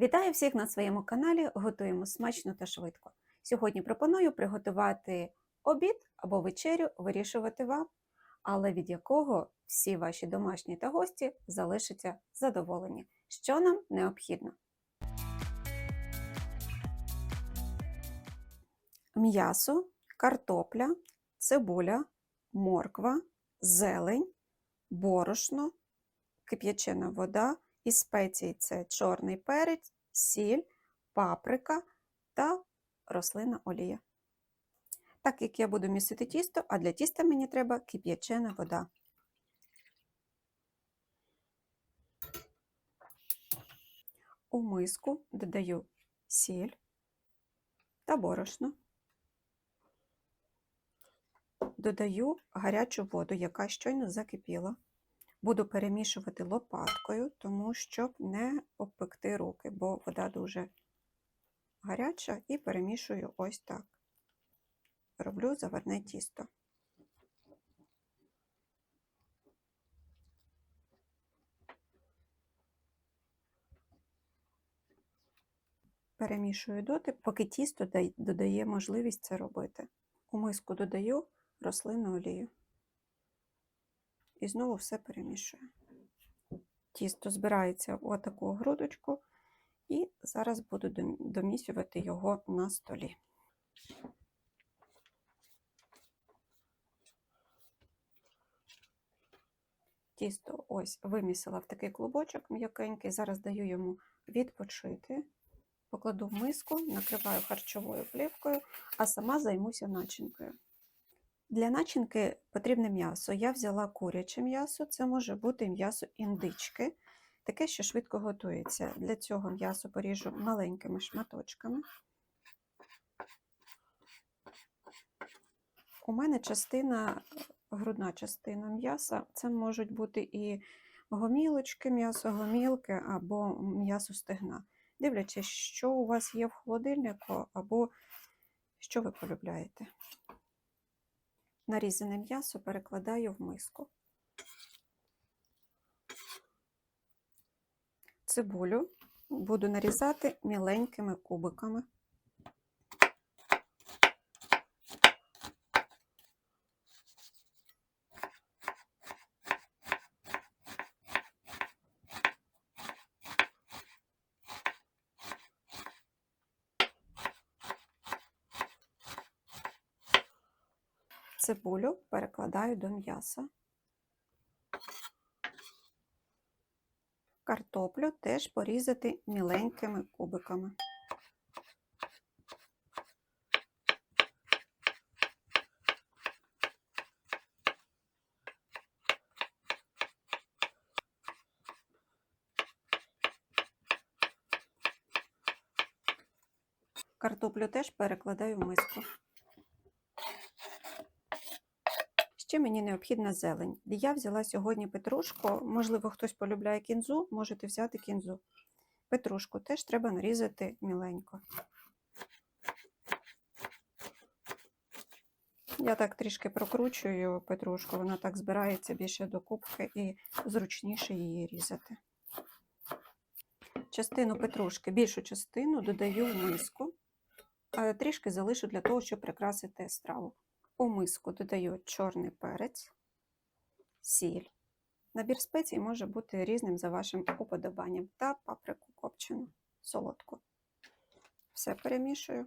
Вітаю всіх на своєму каналі. Готуємо смачно та швидко. Сьогодні пропоную приготувати обід або вечерю, вирішувати вам, але від якого всі ваші домашні та гості залишаться задоволені. Що нам необхідно? М'ясо, картопля, цибуля, морква, зелень, борошно, кип'ячена вода і спеції це чорний перець, сіль, паприка та рослина олія. Так як я буду місити тісто, а для тіста мені треба кип'ячена вода. У миску додаю сіль та борошно. Додаю гарячу воду, яка щойно закипіла. Буду перемішувати лопаткою, тому щоб не обпекти руки, бо вода дуже гаряча, і перемішую ось так. Роблю заварне тісто. Перемішую доти, поки тісто додає можливість це робити. У миску додаю рослинну олію. І знову все перемішую. Тісто збирається у таку грудочку, і зараз буду домісювати його на столі. Тісто ось вимісила в такий клубочок м'якенький, зараз даю йому відпочити, покладу в миску, накриваю харчовою плівкою, а сама займуся начинкою. Для начинки потрібне м'ясо. Я взяла куряче м'ясо, це може бути м'ясо індички, таке, що швидко готується. Для цього м'ясо поріжу маленькими шматочками. У мене частина, грудна частина м'яса, це можуть бути і гомілочки, м'ясо гомілки або м'ясо стегна. Дивлячись, що у вас є в холодильнику, або що ви полюбляєте. Нарізане м'ясо перекладаю в миску. Цибулю буду нарізати міленькими кубиками. Цибулю перекладаю до м'яса. Картоплю теж порізати міленькими кубиками. Картоплю теж перекладаю в миску. Ще мені необхідна зелень. Я взяла сьогодні петрушку, можливо, хтось полюбляє кінзу, можете взяти кінзу. Петрушку теж треба нарізати міленько. Я так трішки прокручую петрушку, вона так збирається більше до кубки і зручніше її різати. Частину петрушки, більшу частину додаю в миску, трішки залишу для того, щоб прикрасити страву. У миску додаю чорний перець, сіль. Набір спецій може бути різним за вашим уподобанням та паприку копчену, солодку. Все перемішую.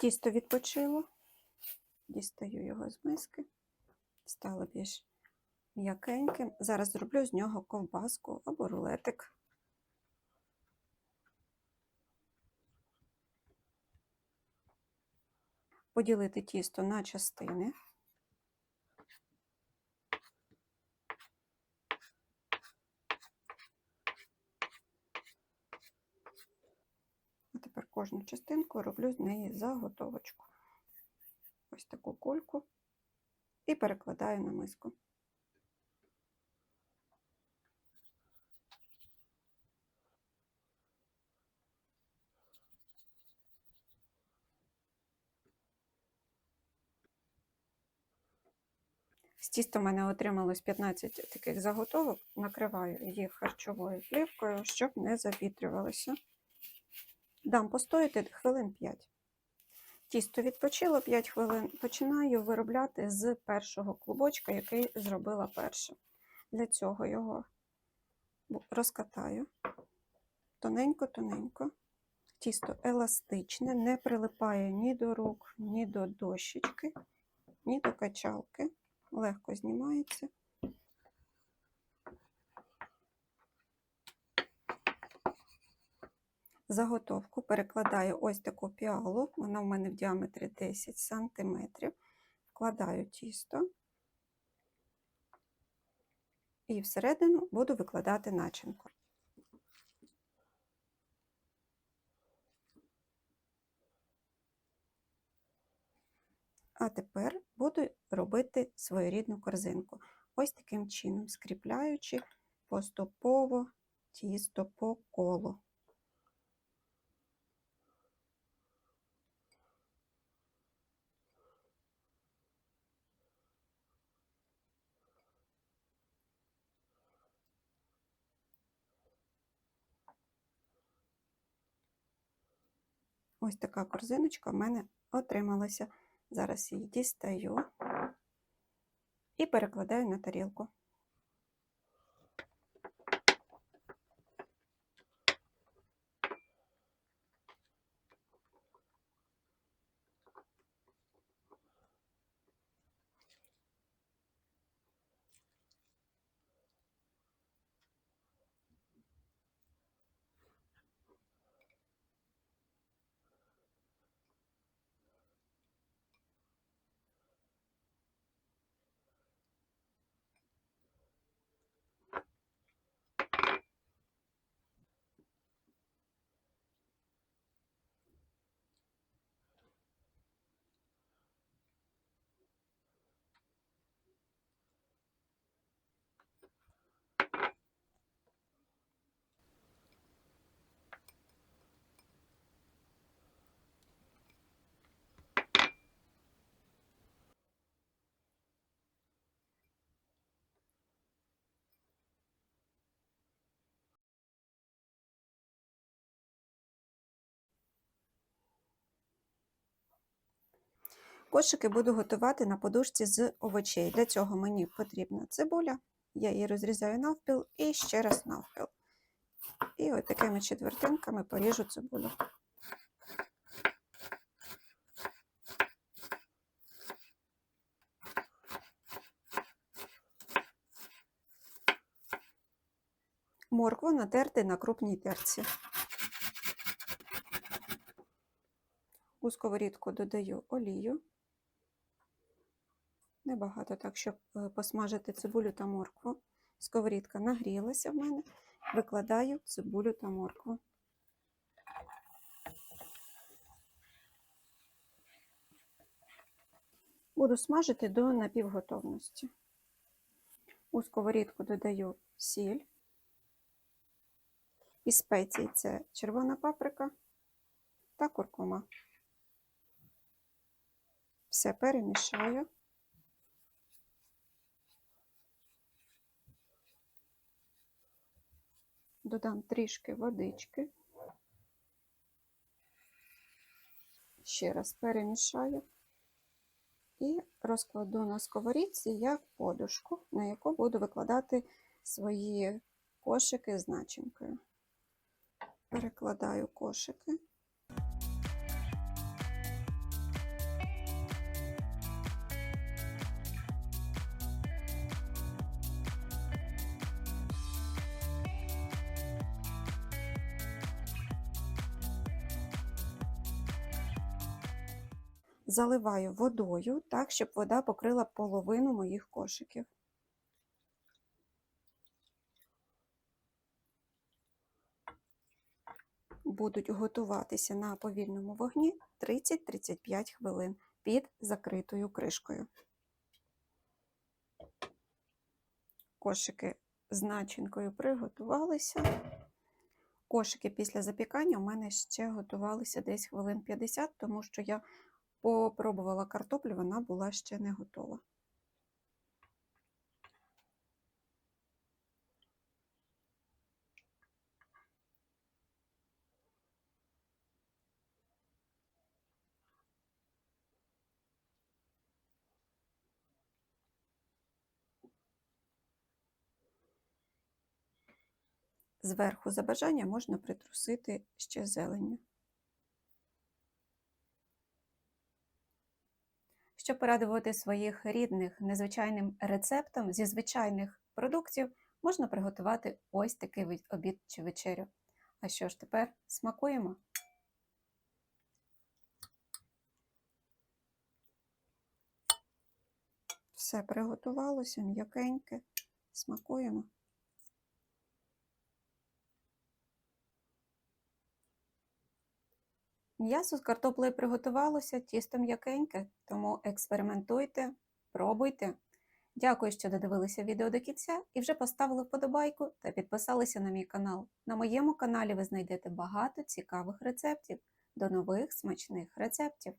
Тісто відпочило дістаю його з миски, стало більш м'якеньким. Зараз зроблю з нього ковбаску або рулетик. Поділити тісто на частини. А тепер кожну частинку роблю з неї заготовочку ось таку кульку і перекладаю на миску. З тіста в мене отрималось 15 таких заготовок, накриваю їх харчовою плівкою, щоб не завітрювалося. Дам постояти хвилин 5. Тісто відпочило 5 хвилин. Починаю виробляти з першого клубочка, який зробила перша. Для цього його розкатаю тоненько-тоненько. Тісто еластичне, не прилипає ні до рук, ні до дощечки, ні до качалки. Легко знімається. Заготовку перекладаю ось таку піалу, вона в мене в діаметрі 10 см. Вкладаю тісто і всередину буду викладати начинку. А тепер буду робити своєрідну корзинку. Ось таким чином, скріпляючи поступово тісто по колу. Ось така корзиночка в мене отрималася. Зараз її дістаю і перекладаю на тарілку. Кошики буду готувати на подушці з овочей. Для цього мені потрібна цибуля. Я її розрізаю навпіл і ще раз навпіл. І от такими четвертинками поріжу цибулю. Моркву натерти на крупній терці. У сковорідку додаю олію. Небагато так, щоб е, посмажити цибулю та моркву. Сковорідка нагрілася в мене. Викладаю цибулю та моркву. Буду смажити до напівготовності. У сковорідку додаю сіль. І спеції це червона паприка та куркума. Все перемішаю. Додам трішки водички. Ще раз перемішаю і розкладу на сковорідці як подушку, на яку буду викладати свої кошики з начинкою. Перекладаю кошики. Заливаю водою так, щоб вода покрила половину моїх кошиків. Будуть готуватися на повільному вогні 30-35 хвилин під закритою кришкою. Кошики з начинкою приготувалися. Кошики після запікання у мене ще готувалися десь хвилин 50, тому що я попробувала картоплю, вона була ще не готова. Зверху за бажання можна притрусити ще зеленню. Щоб порадувати своїх рідних незвичайним рецептом зі звичайних продуктів, можна приготувати ось такий обід чи вечерю. А що ж тепер смакуємо? Все приготувалося, м'якеньке. Смакуємо. М'ясо з картоплею приготувалося, тісто м'якеньке, тому експериментуйте, пробуйте. Дякую, що додивилися відео до кінця і вже поставили вподобайку та підписалися на мій канал. На моєму каналі ви знайдете багато цікавих рецептів. До нових смачних рецептів!